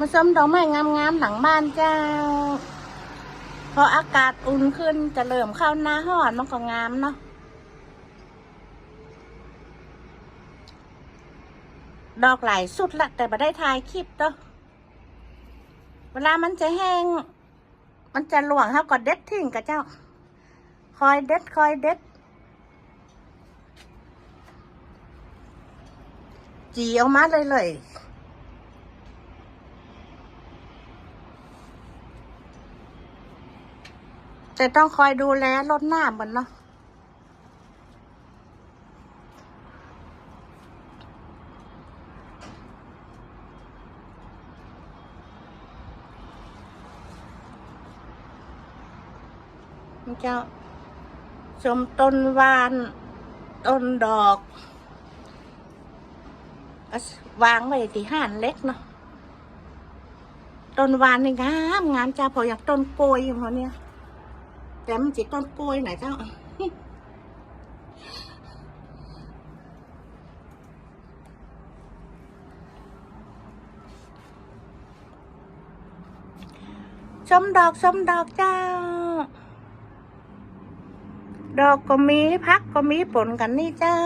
มาชมดอกไม้งามๆหลังบ้านเจ้า พออากาศอุ่นขึ้นจะเริ่มเข้าหน้าห้อนมันก็งามเนาะดอกหลายสุดละแต่ไม่ได้ถ่ายคลิปเนาะเวลามันจะแห้ง มันจะหลวงเขาก็เด็ดทิ้งกับเจ้า คอยเด็ดคอยเด็ดจีออกมาเลยเลย แต่ต้องคอยดูแลรดน้ำมันเนาะนี่เจ้าชมต้นวาน ต้นดอก วางไว้ที่ห้านเล็กเนาะต้นวานนี่งามงามจ้าพออยากต้นโกยอยู่พอเนี่ย แต่มันจิต้นโกยไหนเจ้าชมดอกชมดอกเจ้า ดอกก็มีพักก็มีผลกันนี่เจ้า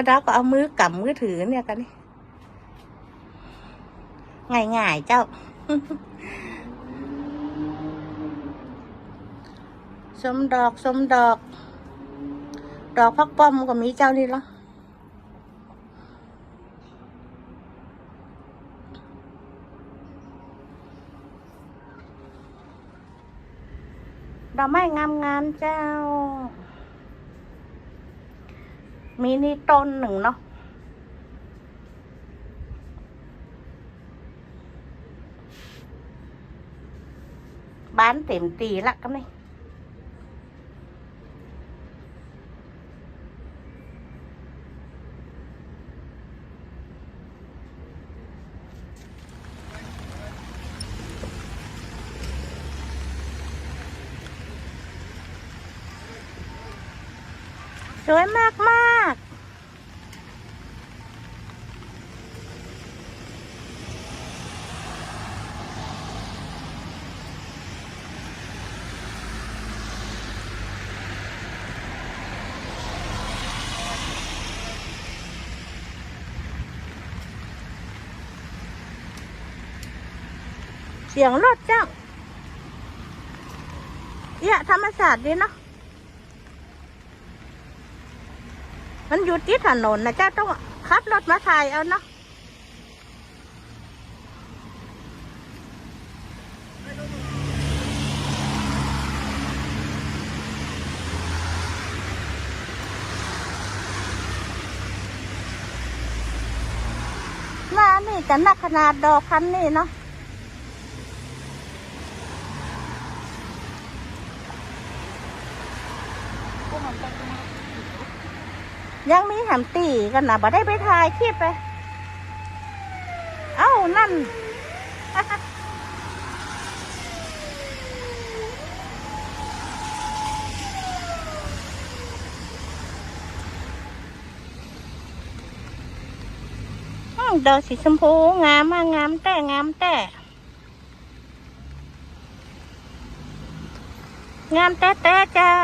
ป้าดาก็เอามือกำมือถือเนี่ยกันนี่ง่ายๆเจ้า สมดอกสมดอก ดอกพักป้อมก็มีเจ้านี่เหรอดอกไม้งามๆเจ้า มีนี่ต้นหนึ่งเนาะบ้านเต็มตีละก็นี่ สวยมากมากเสียงรถเจ้าเอี่ยธรรมศาสตร์ดีเนาะ มันอยู่ที่ถนนนะเจ้าต้องขับรถมาถ่ายเอาเนาะหน้านี่จะนักขนาดดอกพันนี่เนาะ ยังมีแหมตีกันนะบ่ได้ไปถ่ายคลิปไป เอ้า นั่นอืมดอกสีชมพู งามมากงามแต่งามแต่งามแต่แต่เจ้า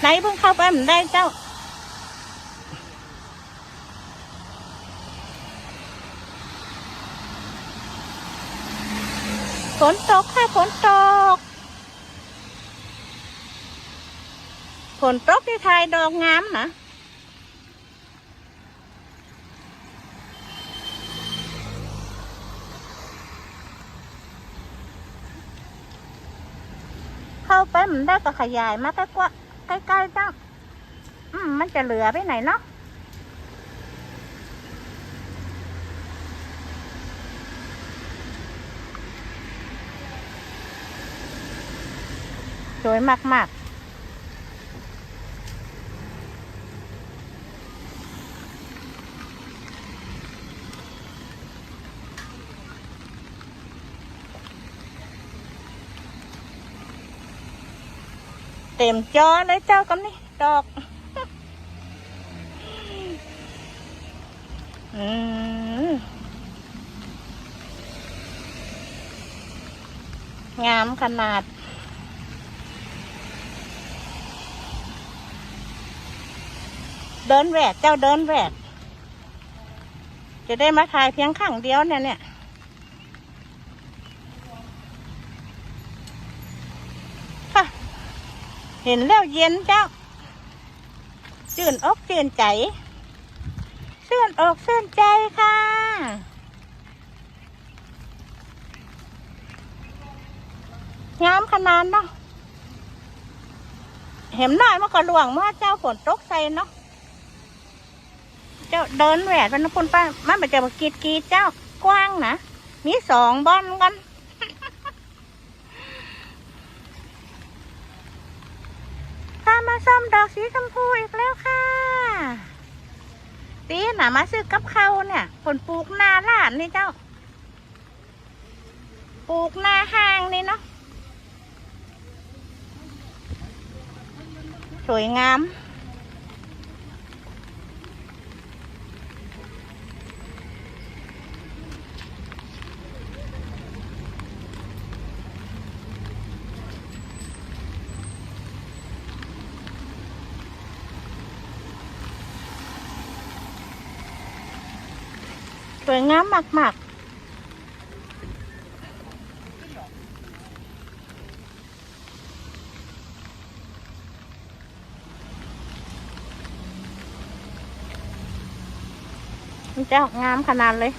ไหนเพิ่งเข้าไปมันได้เจ้า ฝนตกค่ะฝนตก ฝนตกที่ไทยดอกงามนะเข้าไปมันได้ก็ขยายมากกว่า ใกล้ๆจ้าอืมมันจะเหลือไปไหนเนาะสวยมากๆ เต็มจอเลยเจ้ากันนี่ดอก อืมงามขนาด เดินแหวกเจ้าเดินแหวก จะได้มาถ่ายเพียงข้างเดียวเนี่ยเนี่ย ค่ะ เห็นแล้วเย็นเจ้าชื่นอกชื่นใจชื่นอกชื่นใจค่ะ งามขนาดเนาะเห็นหน่อยมันก็หลวงเมื่อเจ้าฝนตกใส่เนาะเจ้าเดินแหวกกันนพุ่นป้ามันไปเจะมากีดกีดเจ้ากว้างนะมีสองบอนกัน ส้มดอกสีชมพูอีกแล้วค่ะตีหน่ะมาซื้อกับเขาเนี่ยผลปลูกนาลาดนี่เจ้า ปลูกนาห้างนี่เนาะสวยงาม วยงามมากๆมันจะงามขนาดเลย